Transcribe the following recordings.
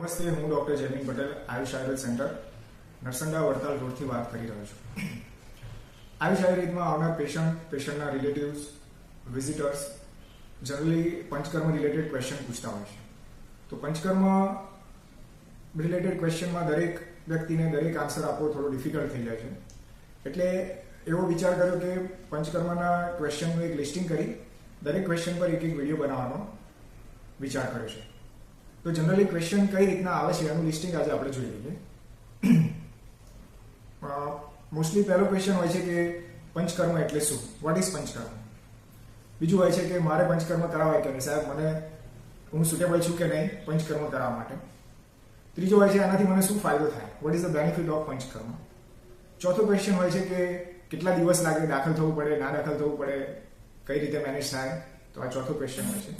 નમસ્તે, હું doctor Jaymin Patel, Ayush Ayurved centre Narsanda Vadtal રોડથી વાત કરી રહ્યો છું. આયુષ આયુર્વેદમાં આવનાર patient પેશન્ટના relatives visitors generally panchakarma related question પૂછતા હોય છે. તો પંચકર્મ રિલેટેડ ક્વેશ્ચનમાં દરેક વ્યક્તિને દરેક આન્સર આપવો થોડો ડિફિકલ્ટ થઈ જાય છે. એટલે એવો વિચાર કર્યો કે પંચકર્મના ક્વેશ્ચનનું એક લિસ્ટિંગ કરી દરેક ક્વેશ્ચન પર એક એક વીડિયો બનાવવાનો વિચાર કર્યો છે. તો જનરલી ક્વેશ્ચન કઈ રીતના આવે છે એનું લિસ્ટિંગ આજે આપણે જોઈ લઈએ. મોસ્ટલી પહેલો ક્વેશ્ચન હોય છે કે પંચકર્મ એટલે શું? What is panchakarma? બીજું હોય છે કે મારે પંચકર્મ કરાવાય કે નહીં? સાહેબ, મને હું સુટેબલ છું કે નહીં પંચકર્મ કરાવવા માટે? ત્રીજો હોય છે આનાથી મને શું ફાયદો થાય? What is the benefit of panchakarma? ચોથો ક્વેશ્ચન હોય છે કે કેટલા દિવસ લાગે દાખલ થવું પડે, ના દાખલ થવું પડે, કઈ રીતે મેનેજ થાય? તો આ ચોથો ક્વેશ્ચન હોય છે.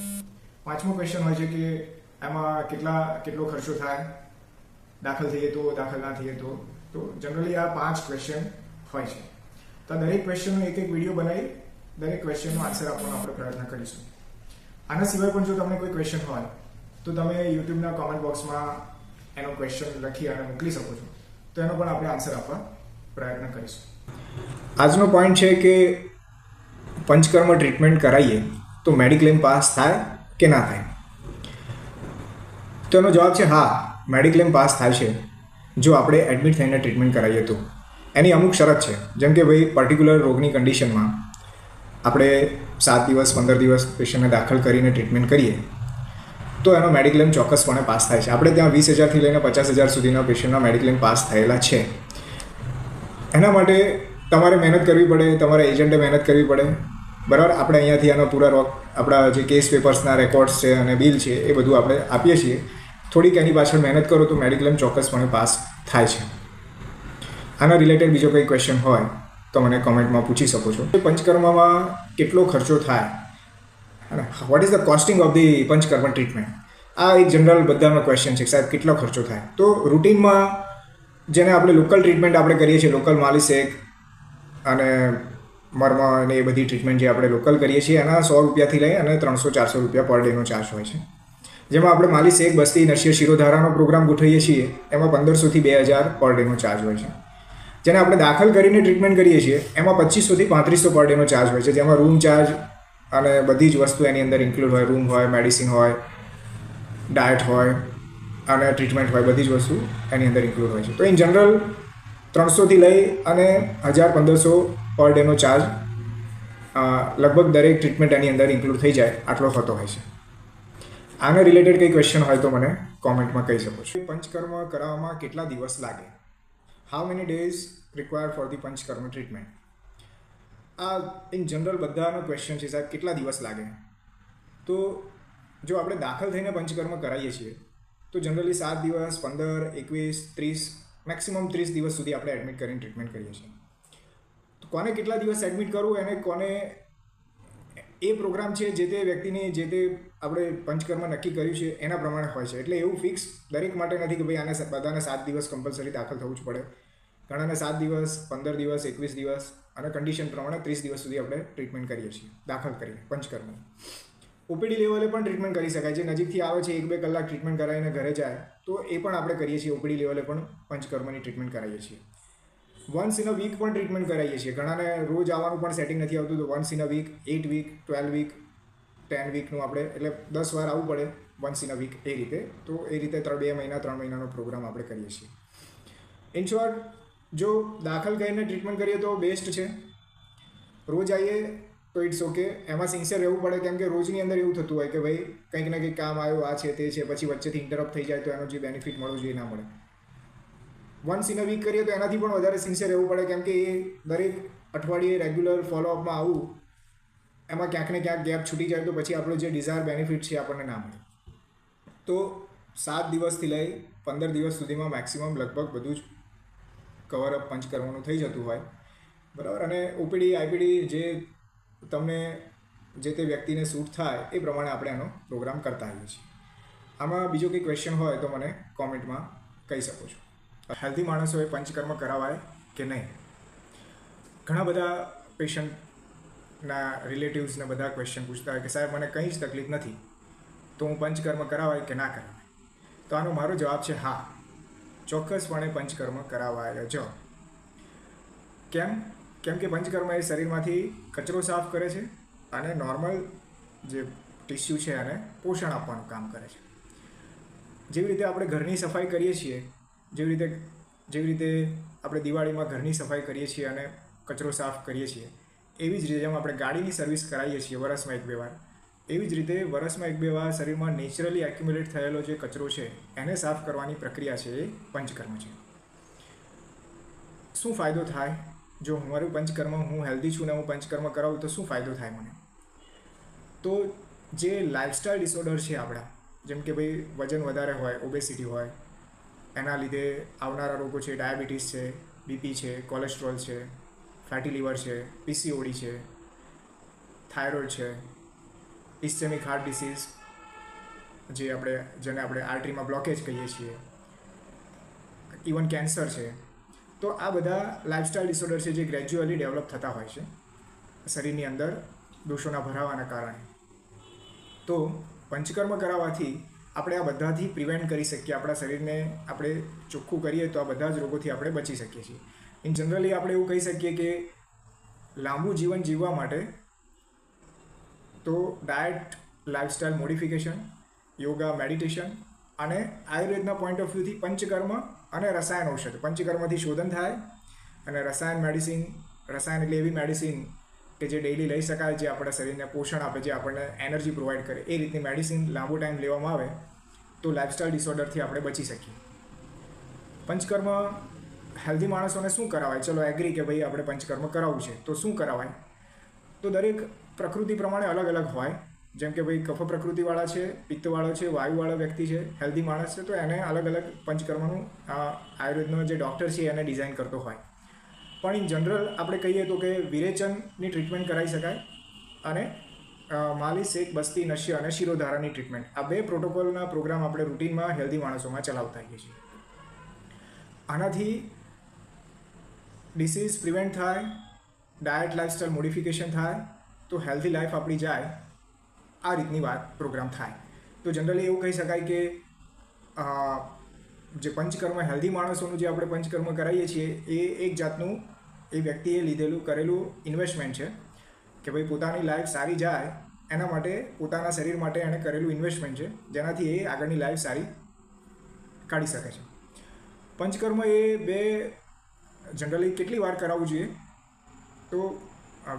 પાંચમો ક્વેશ્ચન હોય છે કે એમાં કેટલા કેટલો ખર્ચો થાય? દાખલ થઈએ તો, દાખલ ના થઈએ તો? તો જનરલી આ પાંચ ક્વેશ્ચન હોય છે. તો દરેક ક્વેશ્ચનનો એક એક વીડિયો બનાવી, દરેક ક્વેશ્ચનનો આન્સર આપવાનો આપણે પ્રયત્ન કરીશું. આના સિવાય પણ જો તમને કોઈ ક્વેશ્ચન હોય, તો તમે યુટ્યુબના કોમેન્ટ બોક્સમાં એનો ક્વેશ્ચન લખી અને મોકલી શકો છો. તો એનો પણ આપણે આન્સર આપવા પ્રયત્ન કરીશું. આજનો પોઈન્ટ છે કે પંચકર્મ ટ્રીટમેન્ટ કરાવીએ તો મેડિક્લેમ પાસ થાય કે ના થાય? તો એનો જવાબ છે, હા, મેડિક્લેમ પાસ થાય છે, જો આપણે એડમિટ થઈને ટ્રીટમેન્ટ કરાવીએ તો. એની અમુક શરત છે, જેમ કે ભાઈ પર્ટિક્યુલર રોગની કન્ડિશનમાં આપણે સાત દિવસ, પંદર દિવસ પેશન્ટને દાખલ કરીને ટ્રીટમેન્ટ કરીએ, તો એનો મેડિક્લેમ ચોક્કસપણે પાસ થાય છે. આપણે ત્યાં વીસ હજારથી લઈને પચાસ હજાર સુધીના પેશન્ટના મેડિક્લેમ પાસ થયેલા છે. એના માટે તમારે મહેનત કરવી પડે, તમારે એજન્ટે મહેનત કરવી પડે. બરાબર? આપણે અહીંયાથી આનો પૂરા રોક આપણા જે કેસ પેપર્સના રેકોર્ડ્સ છે અને બિલ છે, એ બધું આપણે આપીએ છીએ. થોડીક એની પાછળ મહેનત કરો તો મેડિક્લેમ ચોક્કસપણે પાસ થાય છે. આના રિલેટેડ બીજો કંઈ ક્વેશ્ચન હોય તો મને કોમેન્ટમાં પૂછી શકો છો. પંચકર્મમાં કેટલો ખર્ચો થાય? What is the costing of the panchakarma treatment આ એક જનરલ બધાનો ક્વેશ્ચન છે સાહેબ કેટલો ખર્ચો થાય? તો રૂટીનમાં જેને આપણે લોકલ ટ્રીટમેન્ટ આપણે કરીએ છીએ લોકલ એક અને મર્મ અને એ બધી ટ્રીટમેન્ટ જે આપણે લોકલ કરીએ છીએ, એના સો રૂપિયાથી લઈ અને ત્રણસો ચારસો રૂપિયા પર ડેનો ચાર્જ હોય છે. જેમાં આપણે માલી એક બસ્તી નશ્ય શિરોધારાનો પ્રોગ્રામ ગોઠવીએ છીએ. એમાં પંદરસોથી બે હજાર પર ડેનો ચાર્જ હોય છે. જેને આપણે દાખલ કરીને ટ્રીટમેન્ટ કરીએ છીએ, એમાં પચીસોથી પાંત્રીસો પર ડેનો ચાર્જ હોય છે. જેમાં રૂમ ચાર્જ અને બધી જ વસ્તુ એની અંદર ઇન્ક્લુડ હોય. રૂમ હોય, મેડિસિન હોય, ડાયટ હોય અને ટ્રીટમેન્ટ હોય, બધી જ વસ્તુ એની અંદર ઇન્ક્લુડ હોય છે. તો ઇન જનરલ ત્રણસોથી લઈ અને હજાર પંદરસો પર ડેનો ચાર્જ લગભગ દરેક ટ્રીટમેન્ટ એની અંદર ઇન્ક્લુડ થઈ જાય. આટલો થતો હોય છે. આના રિલેટેડ કંઈ ક્વેશ્ચન હોય તો મને કોમેન્ટમાં કહી શકો છો. પંચકર્મ કરાવવામાં કેટલા દિવસ લાગે? How many days required for the panchakarma treatment આ ઇન જનરલ બધાનો ક્વેશ્ચન છે સાહેબ, કેટલા દિવસ લાગે? તો જો આપણે દાખલ થઈને પંચકર્મ કરાવીએ છીએ, તો જનરલી સાત દિવસ, પંદર, એકવીસ, ત્રીસ મેક્સિમમ ત્રીસ દિવસ સુધી આપણે એડમિટ કરીને ટ્રીટમેન્ટ કરીએ છીએ. તો કોને કેટલા દિવસ એડમિટ કરવું અને કોને એ પ્રોગ્રામ છે જે તે વ્યક્તિની જે તે આપણે પંચકર્મ નક્કી કર્યું છે એના પ્રમાણે હોય છે. એટલે એવું ફિક્સ દરેક માટે નથી કે ભાઈ આને બધાને સાત દિવસ કમ્પલસરી દાખલ થવું જ પડે. ઘણાને સાત દિવસ, પંદર દિવસ, એકવીસ દિવસ અને કન્ડિશન પ્રમાણે ત્રીસ દિવસ સુધી આપણે ટ્રીટમેન્ટ કરીએ છીએ, દાખલ કરીને પંચકર્મ ઓપીડી લેવલે પણ ટ્રીટમેન્ટ કરી શકાય છે. નજીકથી આવે છે, એક બે કલાક ટ્રીટમેન્ટ કરાવીને ઘરે જાય, તો એ પણ આપણે કરીએ છીએ, ઓપીડી લેવલે પણ પંચકર્મની ટ્રીટમેન્ટ કરાવીએ છીએ. વન્સ ઇન અ વીક પણ ટ્રીટમેન્ટ કરાવીએ છીએ. ઘણાને રોજ આવવાનું પણ સેટિંગ નથી આવતું, તો once in a week eight week twelve week ten વીકનું આપણે, એટલે દસ વાર આવવું પડે વન્સ ઇન અ વીક એ રીતે. તો એ રીતે ત્રણ, બે મહિના, ત્રણ મહિનાનો પ્રોગ્રામ આપણે કરીએ છીએ. ઇન શોર્ટ જો દાખલ કરીને ટ્રીટમેન્ટ કરીએ તો બેસ્ટ છે. રોજ આવીએ તો ઇટ્સ ઓકે એમાં સિન્સિયર રહેવું પડે, કેમ કે રોજની અંદર એવું થતું હોય કે ભાઈ કંઈક ને કંઈક કામ આવ્યું, આ છે, તે છે, પછી વચ્ચેથી ઇન્ટરપ્ટ થઈ જાય તો એનો જે બેનિફિટ મળવું જોઈએ ના મળે. વન્સ ઇન અ વીક કરીએ તો એનાથી પણ વધારે સિન્સિયર રહેવું પડે, કેમ કે એ દરેક અઠવાડિયે રેગ્યુલર ફોલોઅપમાં આવું, એમાં ક્યાંક ને ક્યાંક ગેપ છૂટી જાય તો પછી આપણો જે ડિઝાયર બેનિફિટ છે આપણને ના મળે. તો સાત દિવસથી લઈ પંદર દિવસ સુધીમાં મેક્સિમમ લગભગ બધું જ કવરઅપ પંચ કરવાનું થઈ જતું હોય. બરાબર? અને ઓપીડી આઈપીડી જે તમને જે તે વ્યક્તિને સૂટ થાય એ પ્રમાણે આપણે આનો પ્રોગ્રામ કરતા હોઈએ છીએ. આમાં બીજો કંઈ ક્વેશ્ચન હોય તો મને કોમેન્ટમાં કહી શકો છો. હેલ્ધી માણસોએ પંચકર્મ કરાવાય કે નહીં? ઘણા બધા પેશન્ટના રિલેટિવ્સને બધા ક્વેશ્ચન પૂછતા હોય કે સાહેબ, મને કંઈ જ તકલીફ નથી, તો હું પંચકર્મ કરાવાય કે ના કરાવાય? તો આનો મારો જવાબ છે હા. ચોક્કસપણે પંચકર્મ કરાવાય જ. કેમ? કેમ કે પંચકર્મ એ શરીરમાંથી કચરો સાફ કરે છે અને નોર્મલ જે ટિશ્યુ છે એને પોષણ આપવાનું કામ કરે છે. જેવી રીતે આપણે ઘરની સફાઈ કરીએ છીએ જેવી રીતે જેવી રીતે આપણે દિવાળીમાં ઘરની સફાઈ કરીએ છીએ અને કચરો સાફ કરીએ છીએ, એવી જ રીતે જેમ આપણે ગાડીની સર્વિસ કરાવીએ છીએ વરસમાં એક બે વાર, એવી જ રીતે વરસમાં એક બે વાર શરીરમાં નેચરલી એક્યુમ્યુલેટ થયેલો જે કચરો છે, એને સાફ કરવાની પ્રક્રિયા છે એ પંચકર્મ છે. શું ફાયદો થાય? જો મારું પંચકર્મ, હું હેલ્ધી છું ને હું પંચકર્મ કરાવું, તો શું ફાયદો થાય મને? તો જે લાઇફસ્ટાઇલ ડિસઓર્ડર છે આપણા, જેમ કે ભાઈ વજન વધારે હોય ઓબેસિટી હોય એના લીધે આવનારા રોગો છે, ડાયાબિટીસ છે, બીપી છે, કોલેસ્ટ્રોલ છે, ફેટી લીવર છે, પીસીઓડી છે, થાઇરોઇડ છે, ઇસ્ટેમિક હાર્ટ ડિસીઝ, જે આપણે, જેને આપણે આર્ટરીમાં બ્લોકેજ કહીએ છીએ, ઇવન કેન્સર છે. તો આ બધા લાઇફસ્ટાઇલ ડિસઓર્ડર છે જે ગ્રેજ્યુઅલી ડેવલપ થતા હોય છે, શરીરની અંદર દોષોના ભરાવાના કારણે. તો પંચકર્મ કરાવવાથી આપણે આ બધાથી પ્રિવેન્ટ કરી શકીએ. આપણા શરીરને આપણે ચોખ્ખું કરીએ તો આ બધા જ રોગોથી આપણે બચી શકીએ છીએ. ઇન જનરલી આપણે એવું કહી શકીએ કે લાંબુ જીવન જીવવા માટે તો diet lifestyle modification yoga meditation અને આયુર્વેદના પોઈન્ટ ઓફ વ્યૂથી પંચકર્મ અને રસાયણ ઔષધ. પંચકર્મથી શોધન થાય અને રસાયણ મેડિસિન રસાયણ એટલે એવી મેડિસિન કે જે ડેઈલી લઈ શકાય, જે આપણા શરીરને પોષણ આપે, જે આપણને એનર્જી પ્રોવાઈડ કરે. એ રીતની મેડિસિન લાંબો ટાઈમ લેવામાં આવે તો લાઇફસ્ટાઇલ ડિસઓર્ડરથી આપણે બચી શકીએ. પંચકર્મ હેલ્ધી માણસોને શું કરાવાય? ચલો એગ્રી કે ભાઈ આપણે પંચકર્મ કરાવવું છે, તો શું કરાવાય? તો દરેક પ્રકૃતિ પ્રમાણે અલગ અલગ હોય. જેમ કે ભાઈ કફ પ્રકૃતિવાળા છે, પિત્તવાળો છે, વાયુવાળો વ્યક્તિ છે હેલ્ધી માણસ છે, તો એને અલગ અલગ પંચકર્મનું આયુર્વેદનો જે ડૉક્ટર છે એને ડિઝાઇન કરતો હોય. પણ ઇન જનરલ આપણે કહીએ તો કે વિરેચનની ટ્રીટમેન્ટ કરાવી શકાય અને માલિશ શેખ બસ્તી, નશ્ય અને શિરોધારાની ટ્રીટમેન્ટ આ બે પ્રોટોકોલના પ્રોગ્રામ આપણે રૂટીનમાં હેલ્ધી માણસોમાં ચલાવતા હોઈએ છીએ. આનાથી ડિસીઝ પ્રિવેન્ટ થાય ડાયટ લાઇફસ્ટાઇલ મોડિફિકેશન થાય, તો હેલ્ધી લાઈફ આપણી જાય, આ રીતની વાત પ્રોગ્રામ થાય. તો જનરલી એવું કહી શકાય કે જે પંચકર્મ હેલ્ધી માણસોનું જે આપણે પંચકર્મ કરાવીએ છીએ, એ એક જાતનું એ વ્યક્તિએ લીધેલું કરેલું ઇન્વેસ્ટમેન્ટ છે. કે ભાઈ પોતાની લાઈફ સારી જાય, એના માટે પોતાના શરીર માટે એણે કરેલું ઇન્વેસ્ટમેન્ટ છે, જેનાથી એ આગળની લાઈફ સારી કાઢી શકે છે. પંચકર્મ એ બે જનરલી કેટલી વાર કરાવવું જોઈએ? તો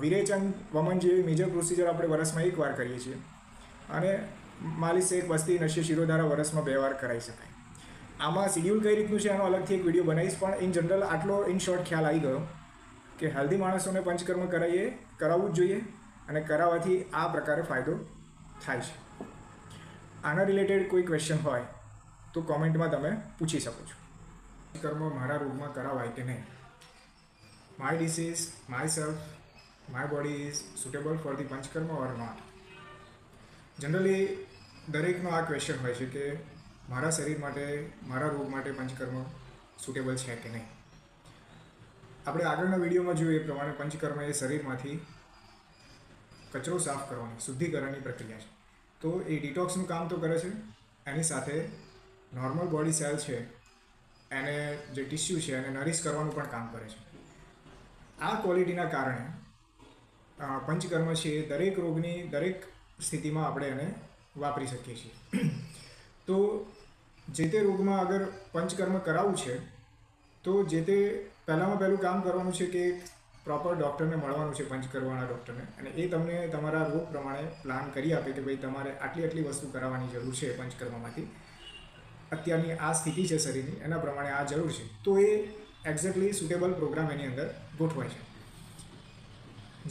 વિરેચન વમન જેવી મેજર પ્રોસિજર આપણે વર્ષમાં એક વાર કરીએ છીએ. અને માલિશ એક વસ્તી, નશ્ય શિરોધારા વર્ષમાં બે વાર કરાવી શકાય. આમાં શિડ્યુલ કઈ રીતનું છે એનો અલગથી એક વીડિયો બનાવીશ, પણ ઇન જનરલ આટલો ઇન શોર્ટ ખ્યાલ આવી ગયો. કે હેલ્ધી માણસોને પંચકર્મ કરાવીએ કરાવવું જ જોઈએ અને કરાવવાથી આ પ્રકારે ફાયદો થાય છે. આના રિલેટેડ કોઈ ક્વેશ્ચન હોય તો કોમેન્ટમાં તમે પૂછી શકો છો. કર્મ મારા રોગમાં કરાવાય કે નહીં? My disease my self my body is suitable for the panchakarma or not generally દરેકનો આ ક્વેશ્ચન હોય છે કે મારા શરીર માટે, મારા રોગ માટે પંચકર્મ સુટેબલ છે કે નહીં? આપણે આગળના વિડીયોમાં જોયું એ પ્રમાણે પંચકર્મ એ શરીરમાંથી કચરો સાફ કરવાની, શુદ્ધિકરણની પ્રક્રિયા છે. તો એ ડિટોક્સનું કામ તો કરે છે. એની સાથે નોર્મલ બોડી સેલ છે. એને જે ટિશ્યુ છે એને નરીશ કરવાનું પણ કામ કરે છે. આ ક્વોલિટીના કારણે પંચકર્મ છે એ દરેક રોગની દરેક સ્થિતિમાં આપણે એને વાપરી શકીએ છીએ. તો જે તે રોગમાં અગર પંચકર્મ કરાવવું છે, તો જે તે પહેલાંમાં પહેલું કામ કરવાનું છે કે પ્રોપર ડૉક્ટરને મળવાનું છે પંચકર્મવાળા ડૉક્ટરને અને એ તમને તમારા રોગ પ્રમાણે પ્લાન કરી આપે કે ભાઈ તમારે આટલી આટલી વસ્તુ કરાવવાની જરૂર છે પંચકર્મમાંથી. અત્યારની આ સ્થિતિ છે શરીરની, એના પ્રમાણે આ જરૂર છે. તો એ એક્ઝેક્ટલી સુટેબલ પ્રોગ્રામ એની અંદર ગોઠવાય છે.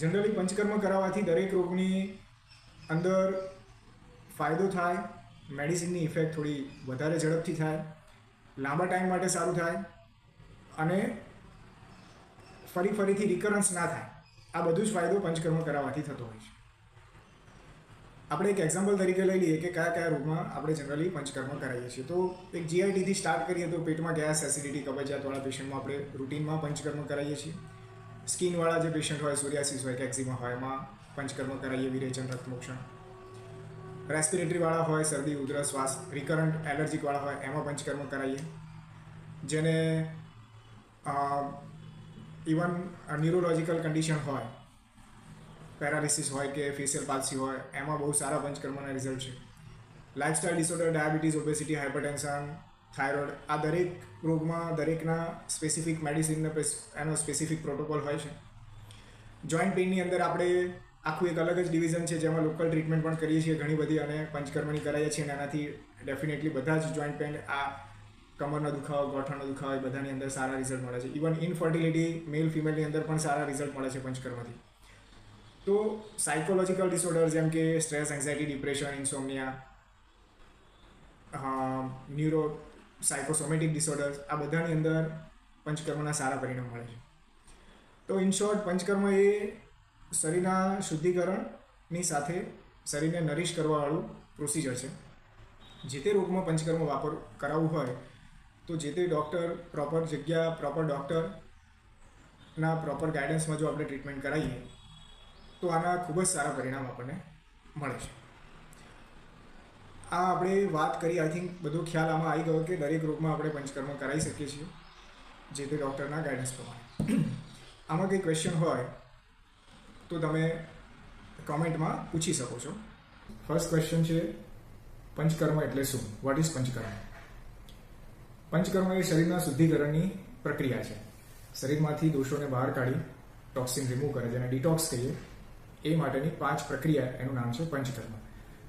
જનરલી પંચકર્મ કરાવવાથી દરેક રોગની અંદર ફાયદો થાય મેડિસિનની ઇફેક્ટ થોડી વધારે ઝડપથી થાય, લાંબા ટાઈમ માટે સારું થાય, અને ફરી ફરીથી રિકરન્સ ના થાય. આ બધું જ ફાયદો પંચકર્મ કરાવવાથી થતો હોય છે. આપણે એક એક્ઝામ્પલ તરીકે લઈ લઈએ કે કયા કયા રોગમાં આપણે જનરલી પંચકર્મ કરાવીએ છીએ. તો એક જીઆઈટીથી સ્ટાર્ટ કરીએ તો પેટમાં ગેસ એસિડિટી કબજિયાતવાળા પેશન્ટમાં આપણે રૂટીનમાં પંચકર્મ કરાવીએ છીએ. સ્કિનવાળા જે પેશન્ટ હોય સોરિયાસિસ હોય, કે એક્ઝિમા હોય, એમાં પંચકર્મ કરાવીએ વિરેચન, રક્તમોક્ષણ. રેસ્પિરેટરીવાળા હોય, શરદી, ઉધરસ, શ્વાસ રિકરન્ટ એલર્જીકવાળા હોય, એમાં પંચકર્મ કરાવીએ જેને ઇવન ન્યુરોલોજિકલ કન્ડિશન હોય પેરાલિસિસ હોય કે ફેશિયલ પાલ્સી હોય, એમાં બહુ સારા પંચકર્મના રિઝલ્ટ છે. Lifestyle disorder diabetes obesity hypertension thyroid આ દરેક રોગમાં દરેકના સ્પેસિફિક મેડિસિનનો એનો સ્પેસિફિક પ્રોટોકોલ હોય છે. જોઈન્ટ પેઇનની અંદર આપણે આખું એક અલગ જ ડિવિઝન છે, જેમાં લોકલ ટ્રીટમેન્ટ પણ કરીએ છીએ ઘણી બધી અને પંચકર્મની કરાવીએ છીએ અને એનાથી ડેફિનેટલી બધા જ જોઈન્ટ પેઇન આ કમરનો દુખાવો, ગોઠણનો દુખાવો એ બધાની અંદર સારા રિઝલ્ટ મળે છે. ઇવન ઇનફર્ટિલિટી મેલ ફિમેલની અંદર પણ સારા રિઝલ્ટ મળે છે પંચકર્મથી. તો સાયકોલોજીકલ ડિસઓર્ડર જેમ કે stress anxiety depression insomnia neuro psychosomatic disorders આ બધાની અંદર પંચકર્મના સારા પરિણામ મળે છે. તો ઇન શોર્ટ પંચકર્મ એ શરીરના શુદ્ધિકરણની સાથે શરીરને નરીશ કરવાવાળું પ્રોસિજર છે. જે તે રોગમાં પંચકર્મ વાપર, કરાવવું હોય તો જે તે ડૉક્ટર પ્રોપર જગ્યા પ્રોપર ડૉક્ટરના પ્રોપર ગાઈડન્સમાં જો આપણે ટ્રીટમેન્ટ કરાવીએ તો આના ખૂબ જ સારા પરિણામ આપણને મળે છે. આ આપણે વાત કરી આઈ થિંક બધો ખ્યાલ આમાં આવી ગયો કે દરેક રોગમાં આપણે પંચકર્મ કરાવી શકીએ છીએ, જે તે ડૉક્ટરના ગાઈડન્સ પ્રમાણે. આમાં કંઈ ક્વેશ્ચન હોય, તો તમે કોમેન્ટમાં પૂછી શકો છો. ફર્સ્ટ ક્વેશ્ચન છે, પંચકર્મ એટલે શું? What is panchakarma? પંચકર્મ એ શરીરના શુદ્ધિકરણની પ્રક્રિયા છે. શરીરમાંથી દોષોને બહાર કાઢી ટોક્સિન રિમૂવ કરે, જેને ડિટોક્સ કહીએ, એ માટેની પાંચ પ્રક્રિયા એનું નામ છે પંચકર્મ.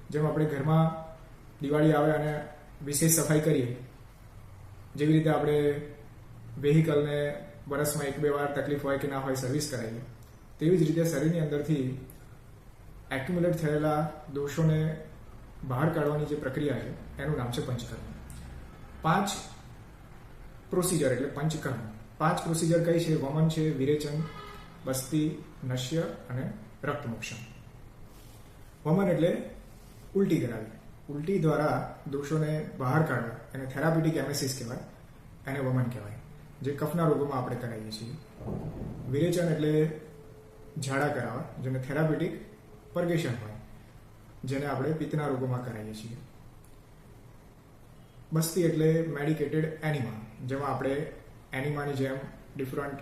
જેમ આપણે ઘરમાં દિવાળી આવે અને વિશેષ સફાઈ કરીએ, જેવી રીતે આપણે વેહિકલને વર્ષમાં એક બે વાર તકલીફ હોય કે ના હોય સર્વિસ કરાવીએ, તેવી જ રીતે શરીરની અંદરથી એક્યુમ્યુલેટ થયેલા દોષોને બહાર કાઢવાની જે પ્રક્રિયા છે, એનું નામ છે પંચકર્મ. પાંચ પ્રોસિજર એટલે પંચકર્મ. પાંચ પ્રોસિજર કઈ છે? વમન છે, વિરેચન બસ્તી નશ્ય અને રક્તમોક્ષણ વમન એટલે ઉલટી કરાવી. ઉલટી દ્વારા દોષોને બહાર કાઢવા. એને થેરાપ્યુટિક એમેસિસ કહેવાય. એને વમન કહેવાય. જે કફના રોગોમાં આપણે કરાવીએ છીએ. વિરેચન એટલે ઝાડા કરાવવા, જેને થેરાપ્યુટિક પરગેશન હોય, જેને આપણે પિત્તના રોગોમાં કરાવીએ છીએ. બસ્તી એટલે મેડિકેટેડ એનિમા જેમાં આપણે એનિમાની જેમ ડિફરન્ટ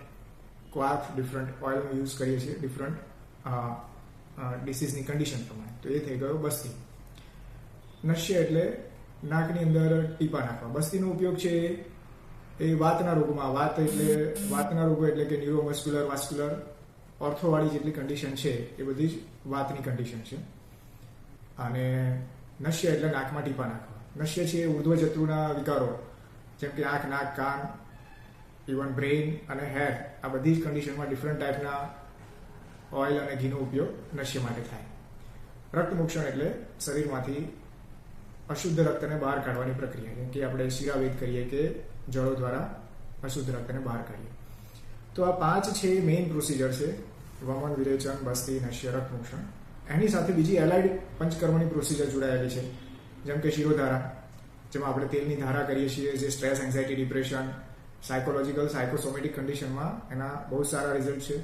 ક્વાફ ડિફરન્ટ ઓઇલનો યુઝ કરીએ છીએ ડિફરન્ટ ડિસીઝની કન્ડિશન પ્રમાણે. તો એ થઈ ગયો બસ્તી. નશ્ય એટલે નાકની અંદર ટીપા નાખવા. બસ્તીનો ઉપયોગ છે એ વાતના રોગમાં. વાત એટલે, વાતના રોગો એટલે કે ન્યુરોમસ્ક્યુલર વાસ્ક્યુલર ઓર્થોવાળી જેટલી કન્ડિશન છે, એ બધી જ વાતની કન્ડિશન છે. અને નશ્ય એટલે નાકમાં ટીપા નાખવા. નશ્ય છે ઉર્ધ્વ જતુના વિકારો. જેમ કે આંખ, નાક, કાન ઇવન બ્રેઇન અને હેર આ બધી જ કન્ડિશનમાં ડિફરન્ટ ટાઈપના ઓઇલ અને ઘીનો ઉપયોગ નશ્ય માટે થાય. રક્તમોક્ષણ એટલે શરીરમાંથી અશુદ્ધ રક્તને બહાર કાઢવાની પ્રક્રિયા, જેમ કે આપણે શિરાવેદ કરીએ કે જળો દ્વારા અશુદ્ધ રક્તને બહાર કાઢીએ. તો આ પાંચ છે મેઇન પ્રોસિજર છે, વમન, વિરેચન, બસ્તી, નશ્ય રક્તમોક્ષણ. એની સાથે બીજી એલાઇડ પંચકર્મની પ્રોસિજર જોડાયેલી છે, જેમ કે શિરોધારા. જેમાં આપણે તેલની ધારા કરીએ છીએ, જે stress anxiety depression psychological psychosomatic કન્ડિશનમાં એના બહુ સારા રિઝલ્ટ છે.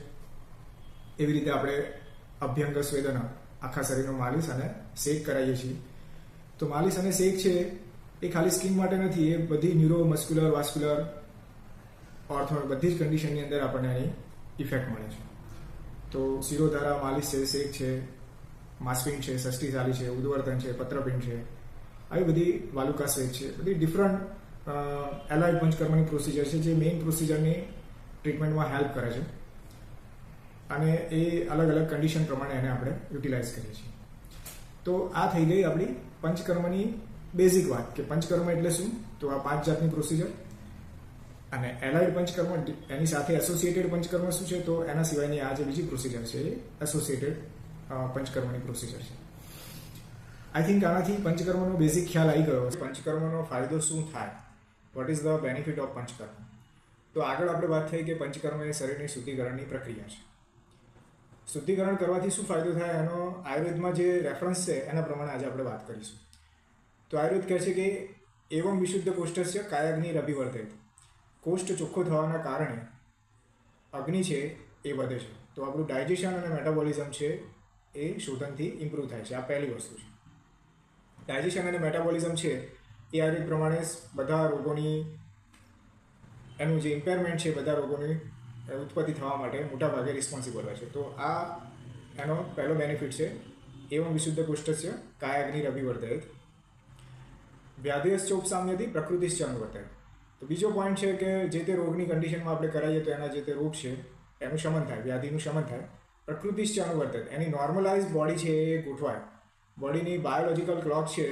એવી રીતે આપણે અભ્યંગ સ્વેદન આખા શરીરનો માલિશ અને શેક કરાવીએ છીએ. તો માલિશ અને શેક છે, એ ખાલી સ્કિન માટે નથી, એ બધી ન્યુરો મસ્ક્યુલર વાસ્ક્યુલર ઓર્થો બધી જ કન્ડિશનની અંદર આપણને એની ઇફેક્ટ મળે છે. તો શિરોધારા, માલિશ છે, શેક છે માસ્પિંગ છે ષષ્ઠીશાલી છે ઉદવર્તન છે, પત્રપિંડ છે આવી બધી વાલુકા સ્વેગ છે. બધી ડિફરન્ટ એલાઇડ પંચકર્મની પ્રોસિજર છે, જે મેઇન પ્રોસિજરની ટ્રીટમેન્ટમાં હેલ્પ કરે છે. અને એ અલગ અલગ કન્ડિશન પ્રમાણે એને આપણે યુટિલાઇઝ કરીએ છીએ. તો આ થઈ ગઈ આપણી પંચકર્મની બેઝિક વાત, કે પંચકર્મ એટલે શું? તો આ પાંચ જાતની પ્રોસિજર અને એલાઇડ પંચકર્મ એની સાથે એસોસિએટેડ પંચકર્મ શું છે? તો એના સિવાયની આ જે બીજી પ્રોસિજર છે, એ એસોસિએટેડ પંચકર્મની પ્રોસિજર છે. આઈ થિંક આનાથી પંચકર્મનો બેઝિક ખ્યાલ આવી ગયો પંચકર્મનો ફાયદો શું થાય? What is the benefit of panchakarma? તો આગળ આપણે વાત થઈ કે પંચકર્મ એ શરીરની શુદ્ધિકરણની પ્રક્રિયા છે. શુદ્ધિકરણ કરવાથી શું ફાયદો થાય? એનો આયુર્વેદમાં જે રેફરન્સ છે, એના પ્રમાણે આજે આપણે વાત કરીશું. તો આયુર્વેદ કહે છે કે એવમ વિશુદ્ધ કોષ્ઠસ્ય કાયાગ્નિ રવિવર્તિત કોષ્ઠ ચોખ્ખો થવાના કારણે અગ્નિ છે એ વધે છે. તો આપણું ડાયજેશન અને મેટાબોલિઝમ છે એ શોધનથી ઇમ્પ્રૂવ થાય છે. આ પહેલી વસ્તુ છે. ડાયજેશન અને મેટાબોલિઝમ છે એ આ રીત પ્રમાણે બધા રોગોની, એનું જે ઇમ્પેરમેન્ટ છે બધા રોગોની ઉત્પત્તિ થવા માટે મોટાભાગે રિસ્પોન્સિબલ હોય છે. તો આ એનો પહેલો બેનિફિટ છે. એવમ વિશુદ્ધ કુષ્ઠસ્ય કાયાગ્નિ રવિવર્તયત વ્યાધિશ્ચ સામ્યથી પ્રકૃતિશ્ચ અનુવર્ધક તો બીજો પોઈન્ટ છે કે જે તે રોગની કન્ડિશનમાં આપણે કરાવીએ તો એના જે તે રોગ છે, એનું શમન થાય, વ્યાધિનું શમન થાય પ્રકૃતિશ્ચ અનુવર્ધક એની નોર્મલાઇઝ બોડી છે એ ગોઠવાય. બોડીની બાયોલોજિકલ ક્લોક છે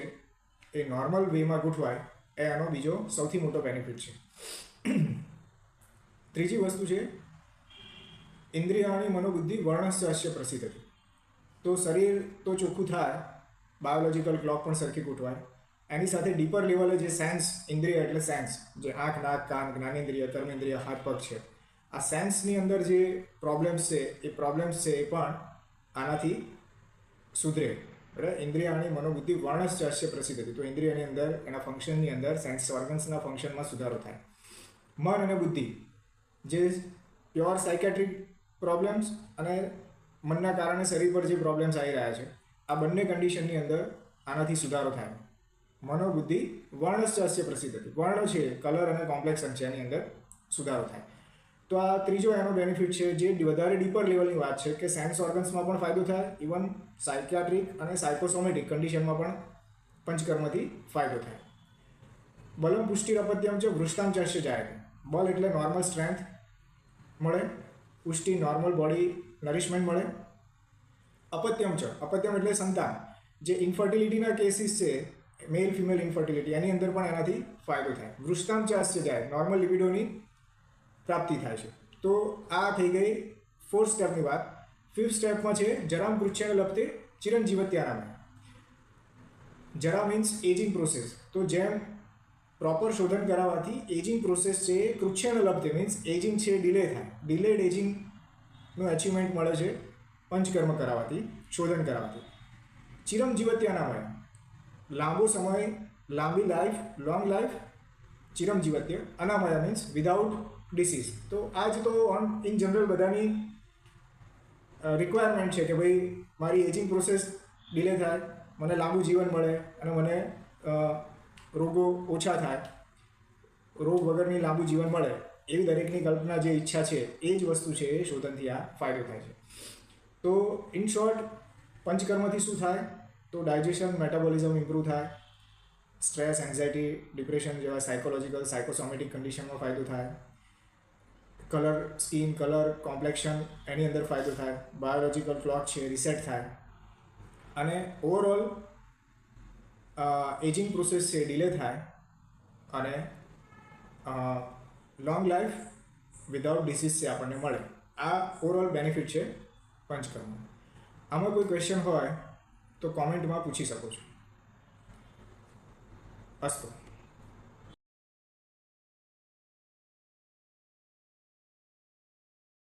એ નોર્મલ વેમાં ગોઠવાય, એ આનો બીજો સૌથી મોટો બેનિફિટ છે. ત્રીજી વસ્તુ છે ઇન્દ્રિયાણી મનોબુદ્ધિ વર્ણસ્ય પ્રસિદ્ધ હતી તો શરીર તો ચોખ્ખું થાય, બાયોલોજિકલ ક્લોક પણ સરખી ગોઠવાય. એની સાથે ડીપર લેવલે જે સેન્સ ઇન્દ્રિય એટલે સેન્સ જે આંખ, નાક, કાન, જ્ઞાનેન્દ્રિય, કર્મેન્દ્રિય, હાથ, પગ છે. આ સેન્સની અંદર જે પ્રોબ્લેમ્સ છે, એ પ્રોબ્લેમ્સ છે એ પણ આનાથી સુધરે. બરાબર ઇન્દ્રિયાની મનોબુદ્ધિ વર્ણસ્ય પ્રસિદ્ધ હતી. તો ઇન્દ્રિયની અંદર, એના ફંક્શનની અંદર સેન્સ ઓર્ગન્સના ફંક્શનમાં સુધારો થાય. મન અને બુદ્ધિ, જે પ્યોર સાયકેટ્રિક પ્રોબ્લેમ્સ અને મનના કારણે શરીર પર જે પ્રોબ્લેમ્સ આવી રહ્યા છે, આ બંને કન્ડિશનની અંદર આનાથી સુધારો થાય. મનોબુદ્ધિ વર્ણસ્ય પ્રસિદ્ધ હતી. વર્ણ છે કલર અને કોમ્પ્લેક્શન છે અંદર સુધારો થાય. તો આ ત્રીજો એનો બેનિફિટ છે જે વધારે ડીપર લેવલની વાત છે કે સેન્સ ઓર્ગન્સમાં પણ ફાયદો થાય ઇવન સાયકિયાટ્રિક અને સાયકોસોમેટિક કન્ડિશનમાં પણ પંચકર્મથી ફાયદો થાય. બલમ પુષ્ટિ રપત્યમ છે વૃષ્તામ ચર્શે જાય બલ એટલે નોર્મલ સ્ટ્રેન્થ મળે, પુષ્ટિ નોર્મલ બોડી નરિશમેન્ટ મળે. અપત્યમ છે અપત્યમ એટલે સંતાન. જે ઇન્ફર્ટિલિટીના કેસીસ છે મેલ ફિમેલ ઇન્ફર્ટિલિટી એની અંદર પણ એનાથી ફાયદો થાય. વૃષ્તામ ચાસ્ય જાય નોર્મલ લિબિડોની પ્રાપ્તિ થાય છે. તો આ થઈ ગઈ ફોર્થ સ્ટેપની વાત. ફિફ્થ સ્ટેપમાં છે જરામ વૃક્ષને લપતે ચિરંજીવત્યારામ જરા મીન્સ એજિંગ પ્રોસેસ તો જેમ પ્રોપર શોધન કરાવવાથી એજિંગ પ્રોસેસ છે કૃચ્છને લપતે મીન્સ એજિંગ છે ડિલે થાય. ડિલેડ એજિંગનું અચીવમેન્ટ મળે છે પંચકર્મ કરાવવાથી શોધન કરાવવાથી ચિરંજીવત્યાનામય લાંબો સમય, લાંબી લાઈફ લોંગ લાઈફ ચિરંજીવત્ય. અનામય મીન્સ વિધાઉટ ડિસીઝ તો આ જ તો ઓન ઇન જનરલ બધાની રિક્વાયરમેન્ટ છે કે ભાઈ મારી એજિંગ પ્રોસેસ ડિલે થાય, મને લાંબુ જીવન મળે અને મને રોગો ઓછા થાય, રોગ વગરની લાંબુ જીવન મળે, એવી દરેકની કલ્પના જે ઈચ્છા છે, એ જ વસ્તુ છે, એ શોધનથી આ ફાયદો થાય છે. તો ઇન શોર્ટ પંચકર્મથી શું થાય? તો ડાયજેશન મેટાબોલિઝમ ઇમ્પ્રૂવ થાય સ્ટ્રેસ એન્ઝાયટી ડિપ્રેશન જેવા સાયકોલોજીકલ સાયકોસોમેટિક કન્ડિશનમાં ફાયદો થાય કલર સ્કીન કલર કોમ્પ્લેક્શન એની અંદર ફાયદો થાય બાયોલોજીકલ ક્લોક છે રિસેટ થાય. અને ઓવરઓલ એજિંગ પ્રોસેસ છે ડિલે થાય. અને લોંગ લાઈફ વિધાઉટ ડિસીઝ છે, આપણને મળે. આ ઓવરઓલ બેનિફિટ છે, પંચકર્મ. આમાં કોઈ ક્વેશ્ચન હોય, તો કોમેન્ટમાં પૂછી શકો છો. અસ્તુ.